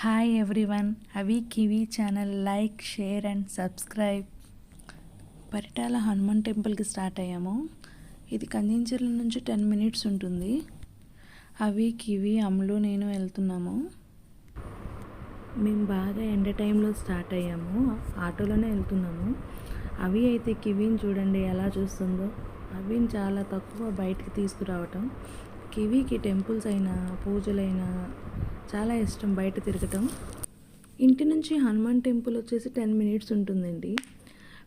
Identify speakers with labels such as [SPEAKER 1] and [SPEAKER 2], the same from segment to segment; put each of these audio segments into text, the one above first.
[SPEAKER 1] Hi everyone అవి kiwi channel like share and subscribe Paritala Hanuman టెంపుల్కి start అయ్యాము. ఇది కందించర్ల నుంచి టెన్ మినిట్స్ ఉంటుంది. అవి కివి అమ్ములు నేను వెళ్తున్నాము. మేము బాగా ఎండ టైంలో స్టార్ట్ అయ్యాము. ఆటోలోనే వెళ్తున్నాము. అవి అయితే కివీని చూడండి ఎలా చూస్తుందో. అవిని చాలా తక్కువ బయటికి తీసుకురావటం. కివీకి టెంపుల్స్ అయినా పూజలైనా చాలా ఇష్టం బయట తిరగటం. ఇంటి నుంచి హనుమాన్ టెంపుల్ వచ్చేసి టెన్ మినిట్స్ ఉంటుందండి.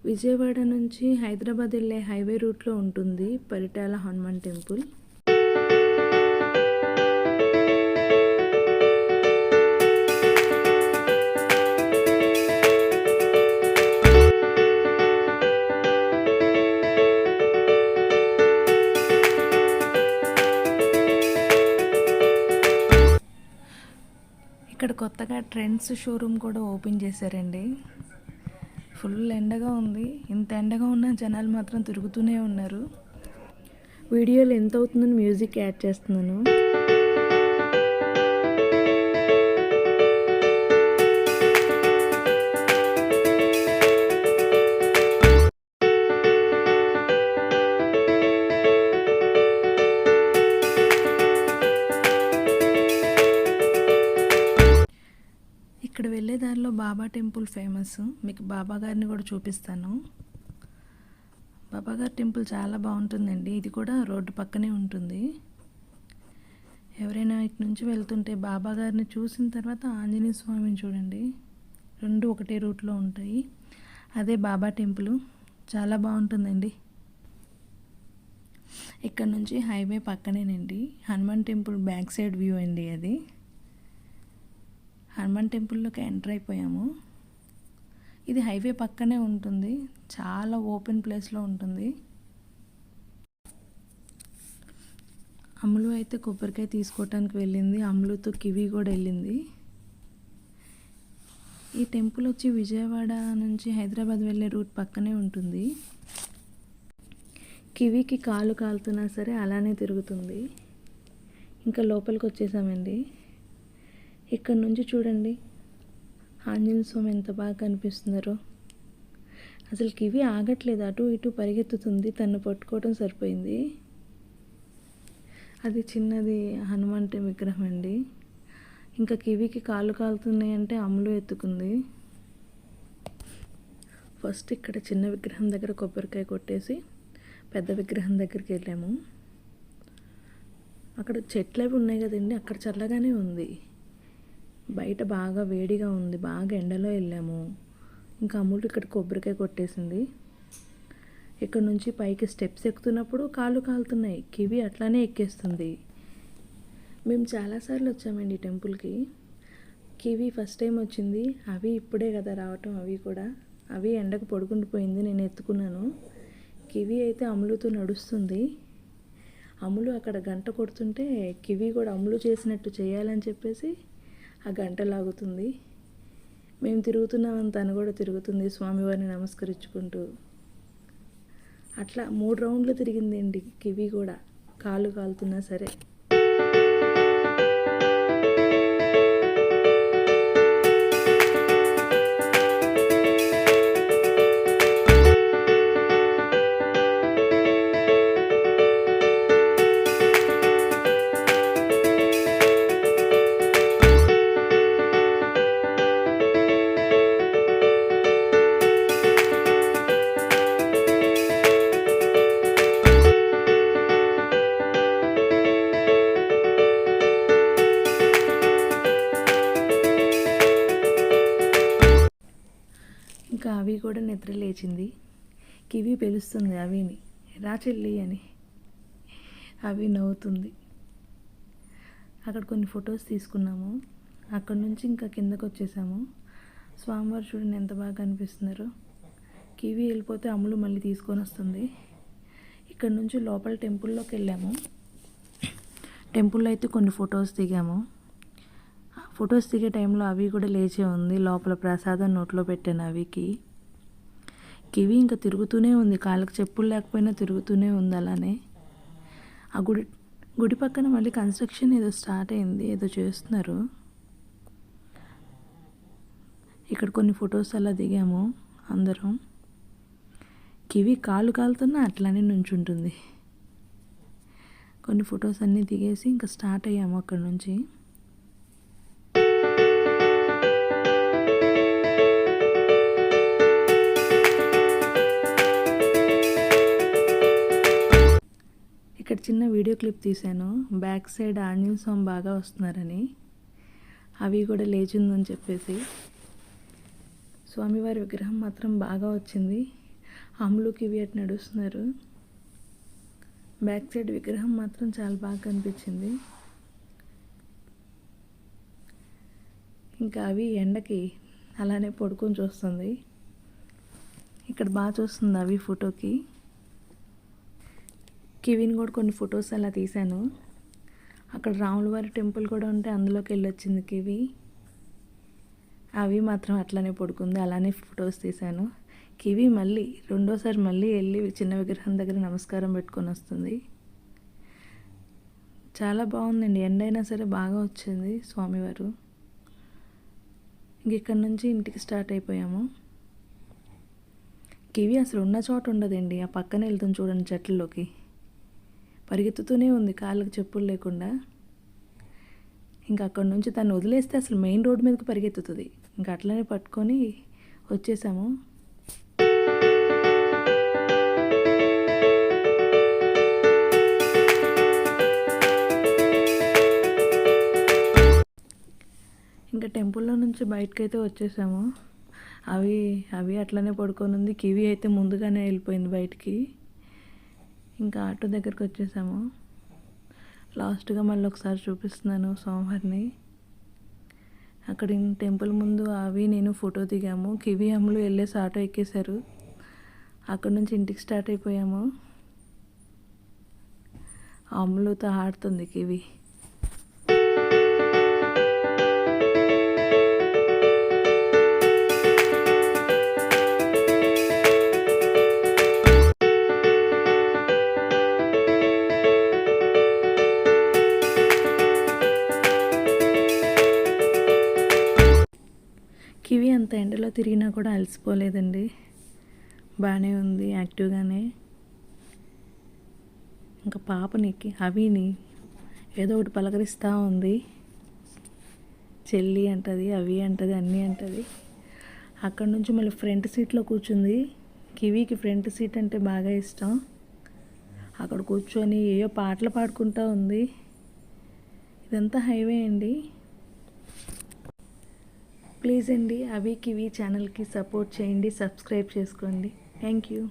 [SPEAKER 1] విజయవాడ నుంచి హైదరాబాద్ వెళ్ళే హైవే రూట్లో ఉంటుంది పరిటాల హనుమాన్ టెంపుల్. కొత్తగా ట్రెండ్స్ షోరూమ్ కూడా ఓపెన్ చేశారండి. ఫుల్ ఎండగా ఉంది. ఇంత ఎండగా ఉన్న జనాలు మాత్రం తిరుగుతూనే ఉన్నారు. వీడియోలు ఎంత అవుతుందని మ్యూజిక్ యాడ్ చేస్తున్నాను. ఇక్కడ వెళ్ళే దారిలో బాబా టెంపుల్ ఫేమస్. మీకు బాబా గారిని కూడా చూపిస్తాను. బాబా గారి టెంపుల్ చాలా బాగుంటుందండి. ఇది కూడా రోడ్డు పక్కనే ఉంటుంది. ఎవరైనా ఇటు నుంచి వెళ్తుంటే బాబా గారిని చూసిన తర్వాత ఆంజనేయ స్వామిని చూడండి. రెండు ఒకటే రూట్లో ఉంటాయి. అదే బాబా టెంపుల్. చాలా బాగుంటుందండి. ఇక్కడ నుంచి highway పక్కనేనండి. Hanuman temple back side view అండి అది. హనుమాన్ టెంపుల్లోకి ఎంటర్ అయిపోయాము. ఇది హైవే పక్కనే ఉంటుంది. చాలా ఓపెన్ ప్లేస్లో ఉంటుంది. అమ్ములు అయితే కొబ్బరికాయ తీసుకోవటానికి వెళ్ళింది. అమ్ములతో కివి కూడా వెళ్ళింది. ఈ టెంపుల్ వచ్చి విజయవాడ నుంచి హైదరాబాద్ వెళ్ళే రూట్ పక్కనే ఉంటుంది. కివికి కాలు కాలుతున్నా సరే అలానే తిరుగుతుంది. ఇంకా లోపలికి వచ్చేసామండి. ఇక్కడ నుంచి చూడండి. ఆంజనేయ స్వామి ఎంత బాగా కనిపిస్తున్నారో. అసలు కివి ఆగట్లేదు. అటు ఇటు పరిగెత్తుతుంది. తను పట్టుకోవడం సరిపోయింది. అది చిన్నది హనుమంటి విగ్రహం అండి. ఇంకా కివికి కాళ్ళు కాలుతున్నాయి అంటే అమ్ములు ఎత్తుకుంది. ఫస్ట్ ఇక్కడ చిన్న విగ్రహం దగ్గర కొబ్బరికాయ కొట్టేసి పెద్ద విగ్రహం దగ్గరికి వెళ్ళాము. అక్కడ చెట్లు అవి ఉన్నాయి కదండి. అక్కడ చల్లగానే ఉంది. బయట బాగా వేడిగా ఉంది బాగా ఎండలో వెళ్ళాము. ఇంకా అమ్ములు ఇక్కడ కొబ్బరికాయ కొట్టేసింది. ఇక్కడ నుంచి పైకి స్టెప్స్ ఎక్కుతున్నప్పుడు కాళ్ళు కాలుతున్నాయి. కివి అట్లానే ఎక్కేస్తుంది. మేము చాలాసార్లు వచ్చామండి టెంపుల్కి. కివి ఫస్ట్ టైం వచ్చింది. అవి ఇప్పుడే కదా రావటం అవి కూడా. అవి ఎండకు పొడుగుండిపోయింది నేను ఎత్తుకున్నాను. కివి అయితే అమ్ములుతో నడుస్తుంది. అమ్ములు అక్కడ గంట కొడుతుంటే కివి కూడా అమ్ములు చేసినట్టు చేయాలని చెప్పేసి ఆ గంట లాగుతుంది. మేము తిరుగుతున్నామని తను కూడా తిరుగుతుంది. స్వామివారిని నమస్కరించుకుంటూ. అట్లా మూడు రౌండ్లు తిరిగిందండి కివి కూడా. కాలు కాలుతున్నా సరే. ఇంకా అవి కూడా నిద్ర లేచింది. కివి పిలుస్తుంది అవిని. రా చెల్లి అని అవి నవ్వుతుంది. అక్కడ కొన్ని ఫొటోస్ తీసుకున్నాము. అక్కడ నుంచి ఇంకా కిందకు వచ్చేసాము. స్వామివారు చూడండి ఎంత బాగా కనిపిస్తున్నారు. కివి వెళ్ళిపోతే అమ్ములు మళ్ళీ తీసుకొని వస్తుంది. ఇక్కడ నుంచి లోపల టెంపుల్లోకి వెళ్ళాము. టెంపుల్లో అయితే కొన్ని ఫొటోస్ దిగాము. ఫొటోస్ దిగే టైంలో అవి కూడా లేచే ఉంది. లోపల ప్రసాదం నోట్లో పెట్టాను అవికి. కివి ఇంకా తిరుగుతూనే ఉంది. కాళ్ళకి చెప్పులు లేకపోయినా తిరుగుతూనే ఉంది అలానే. ఆ గుడి గుడి పక్కన మళ్ళీ కన్స్ట్రక్షన్ ఏదో స్టార్ట్ అయింది. ఏదో చేస్తున్నారు. ఇక్కడ కొన్ని ఫొటోస్ అలా దిగాము అందరం. కివి కాలు కాలుతున్నా అట్లానే నుంచుంటుంది. కొన్ని ఫొటోస్ అన్నీ దిగేసి ఇంకా స్టార్ట్ అయ్యాము అక్కడ నుంచి. చిన్న వీడియో క్లిప్ తీశాను. బ్యాక్ సైడ్ ఆంజనేయ స్వామి బాగా వస్తున్నారని. అవి కూడా లేచిందని చెప్పేసి. స్వామివారి విగ్రహం మాత్రం బాగా వచ్చింది. అమ్ములుకి ఇవి అటు నడుస్తున్నారు. బ్యాక్ సైడ్ విగ్రహం మాత్రం చాలా బాగా కనిపించింది. ఇంకా అవి ఎండకి అలానే పడుకొని చూస్తుంది. ఇక్కడ బాగా చూస్తుంది అవి ఫోటోకి. కివిని కూడా కొన్ని ఫొటోస్ అలా తీశాను. అక్కడ రాములవారి టెంపుల్ కూడా ఉంటే అందులోకి వెళ్ళొచ్చింది కివి. అవి మాత్రం అట్లానే పడుకుంది అలానే ఫొటోస్ తీశాను. కివి మళ్ళీ రెండోసారి మళ్ళీ వెళ్ళి చిన్న విగ్రహం దగ్గర నమస్కారం పెట్టుకొని వస్తుంది. చాలా బాగుందండి ఎండైనా సరే బాగా వచ్చింది స్వామివారు. ఇంక ఇక్కడ నుంచి ఇంటికి స్టార్ట్ అయిపోయాము. కివి అసలు ఉన్న చోట ఉండదండి ఆ పక్కన వెళ్తుంది చూడండి చెట్లలోకి. పరిగెత్తుతూనే ఉంది కాళ్ళకి చెప్పులు లేకుండా. ఇంకా అక్కడ నుంచి తను వదిలేస్తే అసలు మెయిన్ రోడ్ మీదకి పరిగెత్తుతుంది. ఇంకా అట్లనే పట్టుకొని వచ్చేసాము. ఇంకా టెంపుల్లో నుంచి బయటకైతే వచ్చేసాము. అవి అవి అట్లనే పడుకొని ఉంది. కివి అయితే ముందుగానే వెళ్ళిపోయింది బయటికి. ఇంకా ఆటో దగ్గరికి వచ్చేసాము. లాస్ట్గా మళ్ళీ ఒకసారి చూపిస్తున్నాను సోమవారిని. అక్కడ టెంపుల్ ముందు అవి నేను ఫోటో దిగాము. కివి అమ్ములు వెళ్ళేసి ఆటో ఎక్కేశారు. అక్కడ నుంచి ఇంటికి స్టార్ట్ అయిపోయాము. అమ్ములతో ఆడుతుంది కివి. తిరిగినా కూడా అలసిపోలేదండి. బాగానే ఉంది యాక్టివ్గానే. ఇంకా పాపని అవిని ఏదో ఒకటి పలకరిస్తూ ఉంది. చెల్లి అంటది అవి అంటది అన్నీ అంటది. అక్కడ నుంచి మళ్ళీ ఫ్రంట్ సీట్లో కూర్చుంది. కివీకి ఫ్రంట్ సీట్ అంటే బాగా ఇష్టం. అక్కడ కూర్చొని ఏయో పాటలు పాడుకుంటూ ఉంది. ఇదంతా హైవే అండి. ప్లీజ్ అండి అవి కివి ఛానల్కి సపోర్ట్ చేయండి సబ్స్క్రైబ్ చేసుకోండి. Thank you.